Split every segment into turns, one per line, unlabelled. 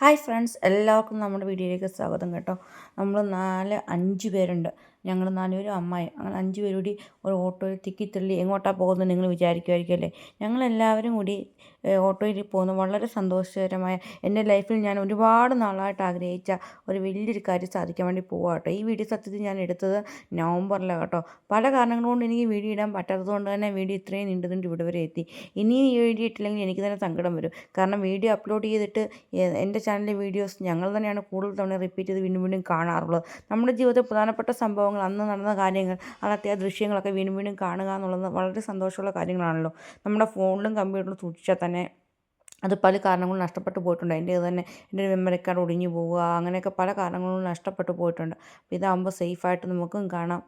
Hi friends എല്ലാവർക്കും നമ്മുടെ വീഡിയോയിലേക്ക് സ്വാഗതം കേട്ടോ. നമ്മൾ നാല് അഞ്ച് പേരുണ്ട്. ഞങ്ങൾ നാലുപേരും അമ്മായി. അങ്ങനെ അഞ്ച് പേരും കൂടി ഒരു ഓട്ടോയിൽ തിക്കിത്തള്ളി എങ്ങോട്ടാണ് പോകുന്നത് നിങ്ങൾ വിചാരിക്കുമായിരിക്കും അല്ലേ? ഞങ്ങളെല്ലാവരും കൂടി ഓട്ടോയിൽ പോകുന്നു വളരെ സന്തോഷകരമായ എന്റെ ലൈഫിൽ ഞാൻ ഒരുപാട് നാളായിട്ട് ആഗ്രഹിച്ച ഒരു വലിയൊരു കാര്യം സാധിക്കാൻ വേണ്ടി പോവാം കേട്ടോ. ഈ വീഡിയോ സത്യത്തിൽ ഞാൻ എടുത്തത് നവംബറിലാണ് കേട്ടോ. പല കാരണങ്ങൾ കൊണ്ട് എനിക്ക് വീഡിയോ ഇടാൻ പറ്റാത്തത് കൊണ്ട് തന്നെ വീഡിയോ ഇത്രയും നീണ്ടു നീണ്ട് ഇവിടെ വരെ എത്തി. ഇനിയും ഈ വീഡിയോ ഇട്ടില്ലെങ്കിൽ എനിക്ക് തന്നെ സങ്കടം വരും. കാരണം വീഡിയോ അപ്ലോഡ് ചെയ്തിട്ട് എന്റെ ചാനലിലെ വീഡിയോസ് ഞങ്ങൾ തന്നെയാണ് കൂടുതൽ തവണ റിപ്പീറ്റ് ചെയ്ത് വീണ്ടും വീണ്ടും കാണാറുള്ളത്. നമ്മുടെ ജീവിതത്തിൽ പ്രധാനപ്പെട്ട സംഭവങ്ങൾ അന്ന് നടന്ന കാര്യങ്ങൾ അന്നത്തെ ആ ദൃശ്യങ്ങളൊക്കെ വീണ്ടും വീണ്ടും കാണുക എന്നുള്ളത് വളരെ സന്തോഷമുള്ള കാര്യങ്ങളാണല്ലോ. നമ്മുടെ ഫോണിലും കമ്പ്യൂട്ടറിലും സൂക്ഷിച്ചാൽ തന്നെ അത് പല കാരണങ്ങളും നഷ്ടപ്പെട്ടു പോയിട്ടുണ്ട്. എന്റെ തന്നെ എന്റെ മെമ്മറി കാർഡ് ഒടിഞ്ഞു പോവുക അങ്ങനെയൊക്കെ പല കാരണങ്ങളും നഷ്ടപ്പെട്ടു പോയിട്ടുണ്ട്. അപ്പോൾ ഇതാകുമ്പോൾ സേഫായിട്ട് നമുക്കും കാണാം.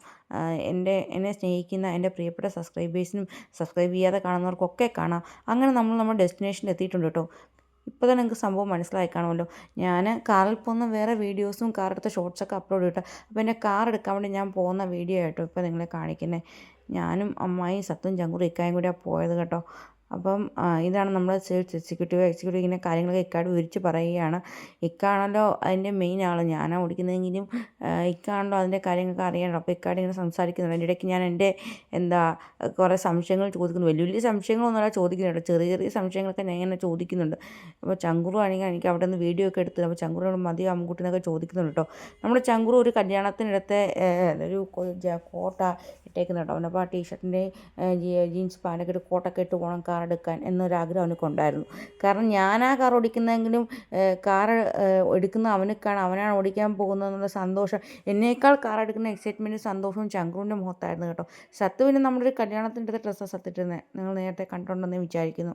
എന്റെ എന്നെ സ്നേഹിക്കുന്ന എന്റെ പ്രിയപ്പെട്ട സബ്സ്ക്രൈബേഴ്സിനും സബ്സ്ക്രൈബ് ചെയ്യാതെ കാണുന്നവർക്കൊക്കെ കാണാം. അങ്ങനെ നമ്മൾ നമ്മുടെ ഡെസ്റ്റിനേഷനിൽ എത്തിയിട്ടുണ്ട് കേട്ടോ. ഇപ്പോൾ തന്നെ നിങ്ങൾക്ക് സംഭവം മനസ്സിലായി കാണുമല്ലോ ഞാൻ കാറിൽ പോകുന്ന വേറെ വീഡിയോസും കാർ ഷോർട്സൊക്കെ അപ്ലോഡ് ചെയ്തിട്ട് അപ്പോൾ എന്റെ കാർ എടുക്കാൻ വേണ്ടി ഞാൻ പോകുന്ന വീഡിയോ ആയിട്ടോ ഇപ്പോൾ നിങ്ങളെ കാണിക്കുന്നത് ഞാനും അമ്മായി സത്തും ചങ്കുറി ഇക്കായും കൂടിയാണ് പോയത് കേട്ടോ. അപ്പം ഇതാണ് നമ്മൾ സെയിൽസ് എക്സിക്യൂട്ടീവ് എക്സിക്യൂട്ടീവ് ഇങ്ങനെ കാര്യങ്ങളൊക്കെ ഇക്കാട് വിവരിച്ച് പറയുകയാണ്. ഇക്കാണല്ലോ അതിന്റെ മെയിൻ ആൾ ഞാനാണ് ഓടിക്കുന്നതെങ്കിലും ഇക്കാണല്ലോ അതിന്റെ കാര്യങ്ങളൊക്കെ അറിയാനോ അപ്പോൾ ഇക്കാട് ഇങ്ങനെ സംസാരിക്കുന്നുണ്ട്. അതിന്റെ ഇടയ്ക്ക് ഞാൻ എന്റെ എന്താ കുറേ സംശയങ്ങൾ ചോദിക്കുന്നു. വലിയ വലിയ സംശയങ്ങളൊന്നുമല്ല ചോദിക്കുന്നുണ്ട്. ചെറിയ ചെറിയ സംശയങ്ങളൊക്കെ ഞാൻ ഇങ്ങനെ ചോദിക്കുന്നുണ്ട്. അപ്പോൾ ചങ്കുറു ആണെങ്കിൽ എനിക്ക് അവിടെ നിന്ന് വീഡിയോ ഒക്കെ എടുത്ത് അപ്പോൾ ചങ്കുറോട് മതി അമ്മൂട്ടിനൊക്കെ ചോദിക്കുന്നുണ്ട് കേട്ടോ. നമ്മുടെ ചങ്കുറു ഒരു കല്യാണത്തിനിടത്തെ ഒരു കോട്ട ഇട്ടേക്കുന്നുണ്ട് അവനപ്പോൾ ആ ടീഷർട്ടിന്റെ ജീൻസ് പാനൊക്കെ ഇട്ട് കോട്ടൊക്കെ ഇട്ട് പോകണം കാർ എടുക്കാൻ എന്നൊരാഗ്രഹം അവനക്കുണ്ടായിരുന്നു. കാരണം ഞാനാ കാർ ഓടിക്കുന്നതെങ്കിലും കാർ എടുക്കുന്ന അവനക്കാണ് അവനാണ് ഓടിക്കാൻ പോകുന്നതെന്നുള്ള സന്തോഷം. എന്നേക്കാൾ കാർ എടുക്കുന്ന എക്സൈറ്റ്മെന്റും സന്തോഷവും ചങ്കുറിന്റെ മുഖത്തായിരുന്നു കേട്ടോ. സത്തുവിന് നമ്മളൊരു കല്യാണത്തിന്റെ ഡ്രസ്സാണ് സത്തിട്ടിരുന്നത് നിങ്ങൾ നേരത്തെ കണ്ടിട്ടുണ്ടെന്ന് വിചാരിക്കുന്നു.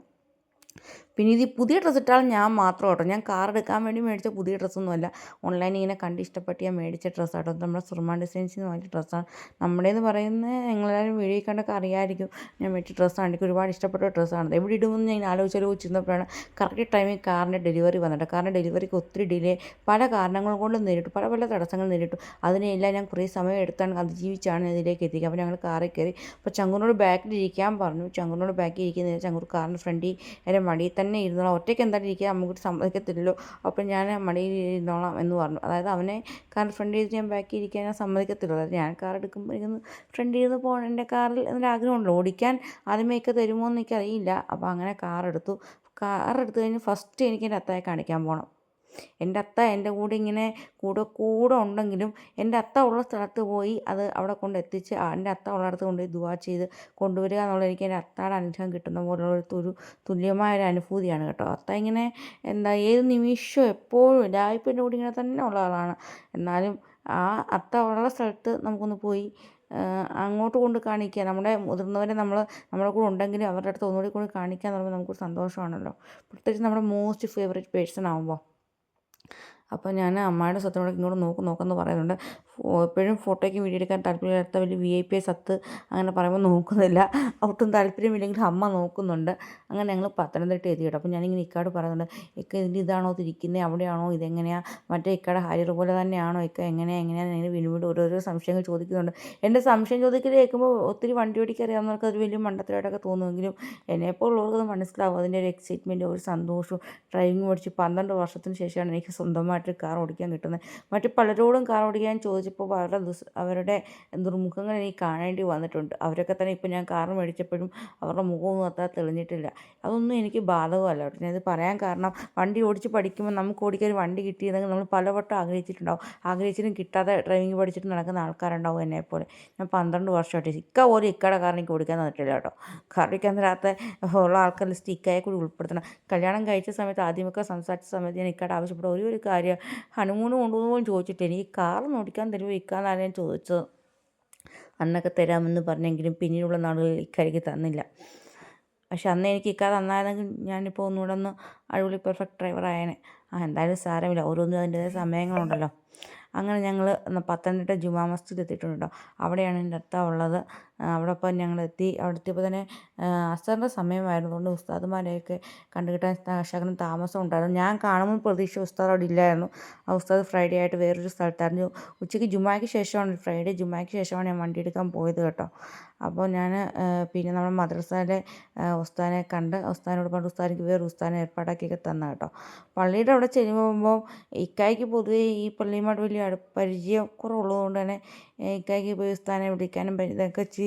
പിന്നെ ഇത് പുതിയ ഡ്രസ്സ് ഇട്ടാൽ ഞാൻ മാത്രം കേട്ടോ. ഞാൻ കാർ എടുക്കാൻ വേണ്ടി മേടിച്ച പുതിയ ഡ്രസ്സൊന്നുമല്ല ഓൺലൈനിൽ ഇങ്ങനെ കണ്ട് ഇഷ്ടപ്പെട്ട് ഞാൻ മേടിച്ച ഡ്രസ്സ് കേട്ടോ നമ്മുടെ സുർമാൻ ഡിസൈൻസ് നിന്ന് വാങ്ങിച്ച ഡ്രസ്സാണ് നമ്മുടേന്ന് പറയുന്ന നിങ്ങളെല്ലാവരും വീഡിയോ കണ്ടൊക്കെ അറിയാമായിരിക്കും ഞാൻ മേടിച്ച ഡ്രസ്സാണ് എനിക്ക് ഒരുപാട് ഇഷ്ടപ്പെട്ട ഡ്രസ്സാണ് എവിടെ ഇടുമെന്ന് ഞാൻ ആലോചിച്ചാലോചിച്ചിരുന്നപ്പോഴാണ് കറക്റ്റ് ടൈമിൽ കാറിന്റെ ഡെലിവറി വന്നിട്ട്. കാറിന്റെ ഡെലിവറിക്ക് ഒത്തിരി ഡിലേ പല കാരണങ്ങൾ കൊണ്ട് നേരിട്ടു. പല പല തടസ്സങ്ങൾ നേരിട്ടു. അതിനെല്ലാം ഞാൻ കുറേ സമയം എടുത്താണ് അതിജീവിച്ചാണ് ഇതിലേക്ക് എത്തിക്കുക അപ്പോൾ ഞങ്ങൾ കാറിൽ കയറി. അപ്പോൾ ചങ്കുറിനോട് ബാക്കിൽ ഇരിക്കാൻ പറഞ്ഞു. ചങ്കുറിനോട് ബാക്കിൽ ഇരിക്കുന്നതിന് ചങ്ങൂർ കാറിന്റെ ഫ്രണ്ടിൽ എന്റെ മടിയിൽ തന്നെ ഇരുന്നോളാം. ഒറ്റയ്ക്ക് എന്തായാലും ഇരിക്കാൻ നമുക്ക് സമ്മതിക്കത്തില്ലല്ലോ. അപ്പം ഞാൻ മടിയിൽ ഇരുന്നോളാം എന്ന് പറഞ്ഞു. അതായത് അവനെ കാർ ഫ്രണ്ട് ചെയ്ത് ഞാൻ ബാക്കി ഇരിക്കാൻ ഞാൻ സമ്മതിക്കത്തില്ല. ഞാൻ കാർ എടുക്കുമ്പോൾ ഇരുന്ന് ഫ്രണ്ട് ചെയ്ത് പോകണം. എന്റെ കാറിൽ എന്നൊരു ആഗ്രഹമുണ്ടല്ലോ ഓടിക്കാൻ ആദ്യമേക്ക് തരുമോ എന്ന് എനിക്കറിയില്ല. അപ്പോൾ അങ്ങനെ കാർ എടുത്തു. കാർ എടുത്തു കഴിഞ്ഞ് ഫസ്റ്റ് എനിക്ക് എന്റെ അത്തായെ കാണിക്കാൻ പോകണം. എന്റെ അത്ത എന്റെ കൂടെ ഇങ്ങനെ കൂടെ കൂടെ ഉണ്ടെങ്കിലും എന്റെ അത്ത ഉള്ള സ്ഥലത്ത് പോയി അത് അവിടെ കൊണ്ട് എത്തിച്ച് എന്റെ അത്ത ഉള്ളിടത്ത് കൊണ്ടുപോയി ദുവാ ചെയ്ത് കൊണ്ടുവരിക എന്നുള്ളത് എനിക്ക് എന്റെ അത്തയുടെ അനുഗ്രഹം കിട്ടുന്ന പോലുള്ള ഒരു തുല്യമായ ഒരു അനുഭൂതിയാണ് കേട്ടോ. അത്ത ഇങ്ങനെ എന്താ ഏത് നിമിഷവും എപ്പോഴും എല്ലായ്പ്പോഴും എന്റെ കൂടെ ഇങ്ങനെ തന്നെ ഉള്ള ആളാണ്. എന്നാലും ആ അത്ത ഉള്ള സ്ഥലത്ത് നമുക്കൊന്ന് പോയി അങ്ങോട്ട് കൊണ്ട് കാണിക്കുക. നമ്മുടെ മുതിർന്നവരെ നമ്മൾ നമ്മുടെ കൂടെ ഉണ്ടെങ്കിലും അവരുടെ അടുത്ത് ഒന്നുകൂടി കൊണ്ട് കാണിക്കുക എന്ന് പറയുമ്പോൾ നമുക്കൊരു സന്തോഷമാണല്ലോ. പ്രത്യേകിച്ച് നമ്മുടെ മോസ്റ്റ് ഫേവറേറ്റ് പേഴ്സൺ ആകുമ്പോൾ അപ്പോൾ ഞാൻ അമ്മയുടെ സ്വത്തിനോട് ഇങ്ങോട്ട് നോക്കും നോക്കുമെന്ന് പറയുന്നുണ്ട്. എപ്പോഴും ഫോട്ടോയ്ക്ക് വീഡിയോ എടുക്കാൻ താല്പര്യമില്ലാത്ത വലിയ വി ഐ പി സത്ത് അങ്ങനെ പറയുമ്പോൾ നോക്കുന്നില്ല. ഒട്ടും താല്പര്യമില്ലെങ്കിൽ അമ്മ നോക്കുന്നുണ്ട്. അങ്ങനെ ഞങ്ങൾ പത്തനംതിട്ട എത്തി അപ്പം അപ്പോൾ ഞാനിങ്ങനെ ഇക്കാട് പറയുന്നുണ്ട് ഇക്ക ഇതിന്റെ ഇതാണോ തിരിക്കുന്നത് അവിടെയാണോ? ഇതെങ്ങനെയാണ് മറ്റേ ഇക്കയുടെ ഹാരിയർ പോലെ തന്നെയാണോ? ഇക്ക എങ്ങനെയാണ് എങ്ങനെയാണ് ഇങ്ങനെ വീണ്ടും ഓരോരോ സംശയങ്ങൾ ചോദിക്കുന്നുണ്ട്. എന്റെ സംശയം ചോദിക്കൽ കേൾക്കുമ്പോൾ ഒത്തിരി വണ്ടി ഓടിക്കാൻ അറിയാവുന്നവർക്ക് അത് വലിയ മണ്ടത്തിലായിട്ടൊക്കെ തോന്നുമെങ്കിലും എന്നെപ്പോലുള്ളവർക്ക് അത് മനസ്സിലാവും. അതിന്റെ ഒരു എക്സൈറ്റ്മെന്റ് ഒരു സന്തോഷവും. ഡ്രൈവിംഗ് പഠിച്ച് പന്ത്രണ്ട് വർഷത്തിന് ശേഷമാണ് എനിക്ക് സ്വന്തമായിട്ട് കാർ ഓടിക്കാൻ കിട്ടുന്നത് മറ്റ് പലരോടും കാർ ഓടിക്കാൻ ചോദിച്ചു ചോദിച്ചപ്പോൾ വളരെ ദുസ് അവരുടെ ദുർമുഖങ്ങൾ എനിക്ക് കാണേണ്ടി വന്നിട്ടുണ്ട്. അവരൊക്കെ തന്നെ ഇപ്പോൾ ഞാൻ കാർ മേടിച്ചപ്പോഴും അവരുടെ മുഖമൊന്നും അത്ര തെളിഞ്ഞിട്ടില്ല. അതൊന്നും എനിക്ക് ബാധകമല്ല കേട്ടോ. ഞാനത് പറയാൻ കാരണം വണ്ടി ഓടിച്ച് പഠിക്കുമ്പോൾ നമുക്ക് ഓടിക്കാൻ വണ്ടി കിട്ടിയതെങ്കിൽ നമ്മൾ പലവട്ടം ആഗ്രഹിച്ചിട്ടുണ്ടാവും. ആഗ്രഹിച്ചിട്ടും കിട്ടാതെ ഡ്രൈവിംഗ് പഠിച്ചിട്ട് നടക്കുന്ന ആൾക്കാരുണ്ടാവും എന്നെപ്പോലെ. ഞാൻ പന്ത്രണ്ട് വർഷമായിട്ട് ഇക്ക പോലും ഇക്കയുടെ കാർ എനിക്ക് ഓടിക്കാൻ തന്നിട്ടില്ല കേട്ടോ. ഓടിക്കാൻ തരാത്ത ഉള്ള ആൾക്കാർ ലിസ്റ്റ് ഇക്കയെ കൂടി ഉൾപ്പെടുത്തണം. കല്യാണം കഴിച്ച സമയത്ത് ആദ്യമൊക്കെ സംസാരിച്ച സമയത്ത് ഞാൻ ഇക്കയുടെ ആവശ്യപ്പെട്ട ഒരു ഒരു കാര്യം ഹണിമൂണ് കൊണ്ടുപോകുമ്പോൾ ചോദിച്ചിട്ട് എനിക്ക് കാർ ഓടിക്കാൻ തരുമോ? ഇക്കാന്നാണ് ഞാൻ ചോദിച്ചത് അന്നൊക്കെ തരാമെന്ന് പറഞ്ഞെങ്കിലും പിന്നീടുള്ള നാളുകളിൽ ഇക്കാരിക്ക് തന്നില്ല. പക്ഷെ അന്ന് എനിക്ക് ഇക്ക തന്നായിരുന്നെങ്കിൽ ഞാനിപ്പോൾ ഒന്നുകൂടെ ഒന്ന് അടിപൊളി പെർഫെക്റ്റ് ഡ്രൈവർ ആ എന്തായാലും സാരമില്ല. ഓരോന്നും അതിന്റെതായ സമയങ്ങളുണ്ടല്ലോ. അങ്ങനെ ഞങ്ങൾ പത്തനംതിട്ട ജുമാ മസ്ജിദ് എത്തിയിട്ടുണ്ട് അവിടെയാണ് എന്റെ അടുത്താ ഉള്ളത്. അവിടെ ഇപ്പോൾ ഞങ്ങൾ എത്തി അവിടെ എത്തിയപ്പോൾ തന്നെ അസറിന്റെ സമയമായിരുന്നു ഉസ്താദുമാരെയൊക്കെ കണ്ടുകിട്ടാൻ ശകലം താമസം ഉണ്ടായിരുന്നു. ഞാൻ കാണുമ്പോൾ പ്രതീക്ഷ ഉസ്താദ് അവിടെ ഇല്ലായിരുന്നു. ആ ഉസ്താദ് ഫ്രൈഡേ ആയിട്ട് വേറൊരു സ്ഥലത്തായിരുന്നു. ഉച്ചയ്ക്ക് ജുമാക്ക് ശേഷമാണ് ഫ്രൈഡേ ജുമാക്ക് ശേഷമാണ് ഞാൻ വണ്ടി എടുക്കാൻ പോയത് കേട്ടോ. അപ്പോൾ ഞാൻ പിന്നെ നമ്മുടെ മദ്രസയിലെ ഉസ്താനെ കണ്ട് ഉസ്താദിനോട് പറഞ്ഞു ഉസ്താദിക്ക് വേറെ ഉസ്താനെ ഏർപ്പാടാക്കിയൊക്കെ തന്ന കേട്ടോ. പള്ളിയുടെ അവിടെ ചെല്ലുമ്പോൾ ഇക്കായ്ക്ക് പൊതുവേ ഈ പള്ളിയുമായിട്ട് വലിയ പരിചയം കുറവുള്ളതുകൊണ്ട് തന്നെ ഇക്കായ്ക്ക് പോയി ഉസ്താനെ വിളിക്കാനും ഇതൊക്കെ ഇച്ചിരി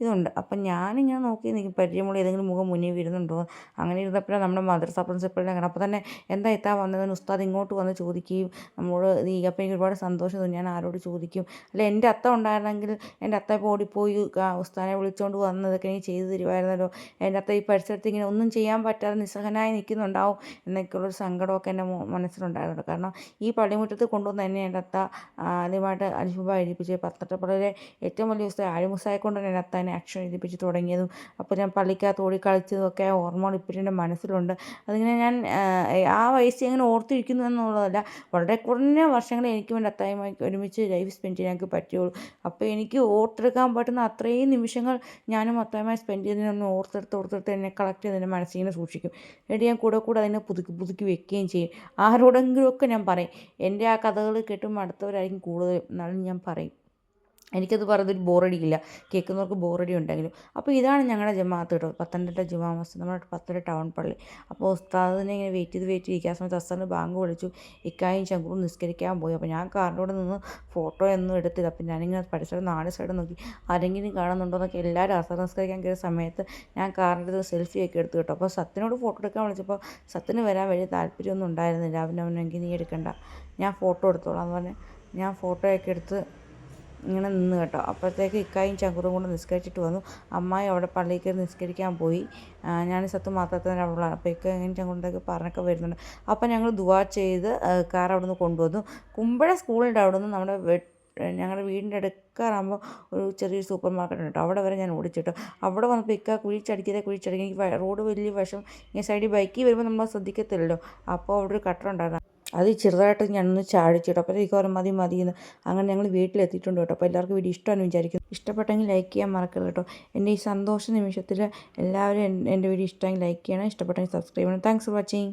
ഇതുണ്ട്. അപ്പം ഞാനിങ്ങനെ നോക്കി നിൽക്കും പരിചയമുള്ള ഏതെങ്കിലും മുഖം മുന്നിൽ വരുന്നുണ്ടോ? അങ്ങനെ ഇരുന്നപ്പോഴാണ് നമ്മുടെ മദ്രസ പ്രിൻസിപ്പളിനെ കാണാം അപ്പോൾ തന്നെ എന്താ ഇത്താ വന്നതെന്ന് ഉസ്താദ് ഇങ്ങോട്ട് വന്ന് ചോദിക്കുകയും നമ്മളോട് നീ അപ്പം എനിക്ക് ഒരുപാട് സന്തോഷം തോന്നി. ഞാൻ ആരോട് ചോദിക്കും? അല്ല എന്റെ അത്ത ഉണ്ടായിരുന്നെങ്കിൽ എന്റെ അത്ത ഇപ്പോൾ ഓടിപ്പോയി ഉസ്താനെ വിളിച്ചുകൊണ്ട് വന്നതൊക്കെ എനിക്ക് ചെയ്തു തരുമായിരുന്നല്ലോ എന്റെ അത്ത ഈ പരിസരത്ത് ഇങ്ങനെ ഒന്നും ചെയ്യാൻ പറ്റാതെ നിസ്സഹനായി നിൽക്കുന്നുണ്ടാവും എന്നൊക്കെയുള്ളൊരു സങ്കടമൊക്കെ എന്റെ മനസ്സിലുണ്ടായിരുന്നു കാരണം ഈ പള്ളിമുറ്റത്ത് കൊണ്ടുവന്ന് തന്നെ എന്റെ അത്ത ആദ്യമായിട്ട് അൽഫുബ എഴുതിപ്പിച്ച് പത്തട്ടപ്പള്ളിയിലെ ഏറ്റവും വലിയ ഉസ്താദ് ആലിമുസായെ കൊണ്ട് എന്റെ അത്ത ആക്ഷൻ എഴുതിപ്പിച്ച് തുടങ്ങിയതും. അപ്പോൾ ഞാൻ പള്ളിക്കകത്ത് ഓടി കളിച്ചതൊക്കെ ഓർമ്മകൾ ഇപ്പോഴും എന്റെ മനസ്സിലുണ്ട്. അതിങ്ങനെ ഞാൻ ആ വയസ്സിൽ എങ്ങനെ ഓർത്തിരിക്കുന്നു എന്നുള്ളതല്ല വളരെ കുറഞ്ഞ വർഷങ്ങളെ എനിക്ക് വേണ്ടി അത്തായുമായി ഒരുമിച്ച് ലൈഫ് സ്പെൻഡ് ചെയ്യാൻ എനിക്ക് പറ്റുള്ളൂ. അപ്പോൾ എനിക്ക് ഓർത്തെടുക്കാൻ പറ്റുന്ന അത്രയും നിമിഷങ്ങൾ ഞാനും അത്തായുമായി സ്പെൻഡ് ചെയ്തതിനൊന്ന് ഓർത്തെടുത്ത് ഓർത്തെടുത്ത് എന്നെ കളക്ട് ചെയ്ത് എന്റെ മനസ്സിങ്ങനെ സൂക്ഷിക്കും. എന്നിട്ട് ഞാൻ കൂടെ കൂടെ അതിനെ പുതുക്കി പുതുക്കി വെക്കുകയും ചെയ്യും. ആരോടെങ്കിലുമൊക്കെ ഞാൻ പറയും എന്റെ ആ കഥകൾ കേട്ടും അടുത്തവരായിരിക്കും കൂടുതൽ എന്നാലും ഞാൻ പറയും. എനിക്കത് പറയുന്നത് ബോറടിക്കില്ല. കേൾക്കുന്നവർക്ക് ബോറടി ഉണ്ടെങ്കിലും അപ്പോൾ ഇതാണ് ഞങ്ങളുടെ ജമാഅത്ത് കേട്ടോ. പത്തനംതിട്ട ജുമാ മസ്ജിദ്. നമ്മുടെ പത്തനംതിട്ട ടൗൺ പള്ളി. അപ്പോൾ ഉസ്താദിനെ ഇങ്ങനെ വെയിറ്റ് ചെയ്ത് വെയിറ്റ് ഇരിക്കാൻ സമയത്ത് അസ്താദിന് ബാങ്ക് വിളിച്ചു. ഇക്കായും ശങ്കുറും നിസ്കരിക്കാൻ പോയി. അപ്പോൾ ഞാൻ കാറിന്റെ കൂടെ നിന്ന് ഫോട്ടോ ഒന്നും എടുത്തില്ല. അപ്പോൾ ഞാനിങ്ങനെ പരിസരം നാല് സൈഡ് നോക്കി. ആരെങ്കിലും കാണുന്നുണ്ടോ എന്നൊക്കെ എല്ലാവരും അസ്താദ് നിസ്കരിക്കാൻ കയറിയ സമയത്ത് ഞാൻ കാറിന്റെ അടുത്ത് സെൽഫി ഒക്കെ എടുത്തു കേട്ടോ. അപ്പോൾ സത്തിനോട് ഫോട്ടോ എടുക്കാൻ വിളിച്ചപ്പോൾ സത്തിന് വരാൻ വലിയ താല്പര്യമൊന്നും ഉണ്ടായിരുന്നില്ല. അവനവനെങ്കിൽ നീ എടുക്കണ്ട. ഞാൻ ഫോട്ടോ എടുത്തോളാം എന്ന് പറഞ്ഞ് ഞാൻ ഫോട്ടോയൊക്കെ എടുത്ത് ഇങ്ങനെ നിന്ന് കേട്ടോ. അപ്പോഴത്തേക്ക് ഇക്കായും ചങ്കുറും കൂടെ നിസ്കരിച്ചിട്ട് വന്നു. അമ്മായി അവിടെ പള്ളിയിൽ കയറി നിസ്കരിക്കാൻ പോയി. ഞാൻ സത്ത് മാത്രത്തിന് അവിടെ അപ്പോൾ ഇക്ക ഇങ്ങനെ ചങ്കുറിന്റെയൊക്കെ പറഞ്ഞൊക്കെ വരുന്നുണ്ട്. അപ്പോൾ ഞങ്ങൾ ദുവാ ചെയ്ത് കാർ അവിടെ നിന്ന് കൊണ്ടുവന്നു. കുമ്പഴ സ്കൂളിന്റെ അവിടെ നിന്ന് നമ്മുടെ ഞങ്ങളുടെ വീടിന്റെ അടുക്കാറാകുമ്പോൾ ഒരു ചെറിയൊരു സൂപ്പർ മാർക്കറ്റ് ഉണ്ട് അവിടെ വരെ ഞാൻ ഓടിച്ചിട്ടു അവിടെ വന്നപ്പോൾ ഇക്ക കുഴിച്ചടിക്കതേ കുഴിച്ചടിക്കുക റോഡ് വലിയ വശം ഇങ്ങനെ സൈഡിൽ ബൈക്കിൽ വരുമ്പോൾ നമ്മൾ ശ്രദ്ധിക്കത്തില്ലല്ലോ. അപ്പോൾ അവിടെ ഒരു കട്ടർ ഉണ്ടായിരുന്നു അത് ചെറുതായിട്ട് ഞാനൊന്ന് ചാടിച്ചിട്ടു. അപ്പോൾ എനിക്ക് മതി മതി എന്ന് അങ്ങനെ ഞങ്ങൾ വീട്ടിലെത്തിയിട്ടുണ്ട് കേട്ടോ. അപ്പോൾ എല്ലാവർക്കും വീഡിയോ ഇഷ്ടമാണെന്ന് വിചാരിക്കുന്നു. ഇഷ്ടപ്പെട്ടെങ്കിൽ ലൈക്ക് ചെയ്യാൻ മറക്കരുത് കേട്ടോ. എന്റെ ഈ സന്തോഷ നിമിഷത്തിൽ എല്ലാവരും എന്റെ വീഡിയോ ഇഷ്ടമെങ്കിൽ ലൈക്ക് ചെയ്യണം. ഇഷ്ടപ്പെട്ടെങ്കിൽ സബ്സ്ക്രൈബ് ചെയ്യണം. Thanks for watching